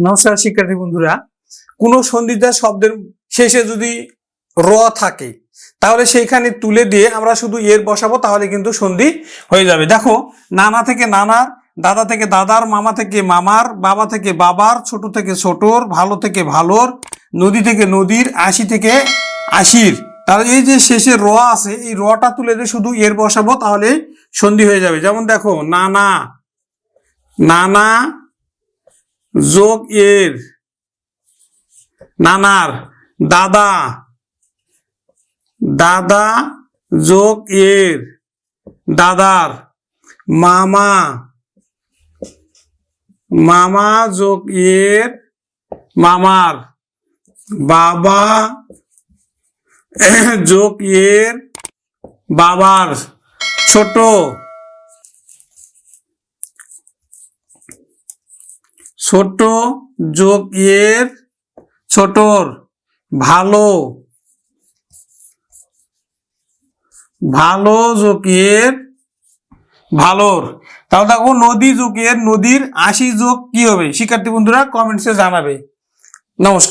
নমস্কার শিক্ষার্থী বন্ধুরা, কোনো সন্ধিতা শব্দের শেষে যদি র থাকে, তাহলে সেইখানে তুলে দিয়ে আমরা শুধু এর বসাবো, তাহলে কিন্তু সন্ধি হয়ে যাবে। দেখো, নানা থেকে নানার, দাদা থেকে দাদার, মামা থেকে মামার, বাবা থেকে বাবার, ছোট থেকে ছোটর, ভালো থেকে ভালোর, নদী থেকে নদীর, আশি থেকে আশির। তাহলে এই যে শেষে র আছে, এই রটা তুলে দিয়ে শুধু এর বসাবো, তাহলে সন্ধি হয়ে যাবে। যেমন দেখো, নানা নানা যোগ এর নানার দাদা। দাদা যোগ এর দাদার মামা। মামা যোগ এর মামার বাবা। যোগ এর বাবার ছোট ছোট যোগ এর ছোটর, ভালো। ভালো যোগ ভালোর। তাহলে দেখো নদী যোগের নদীর আশি যোগ কি হবে? শিক্ষার্থী বন্ধুরা কমেন্টসে জানাবে। নমস্কার।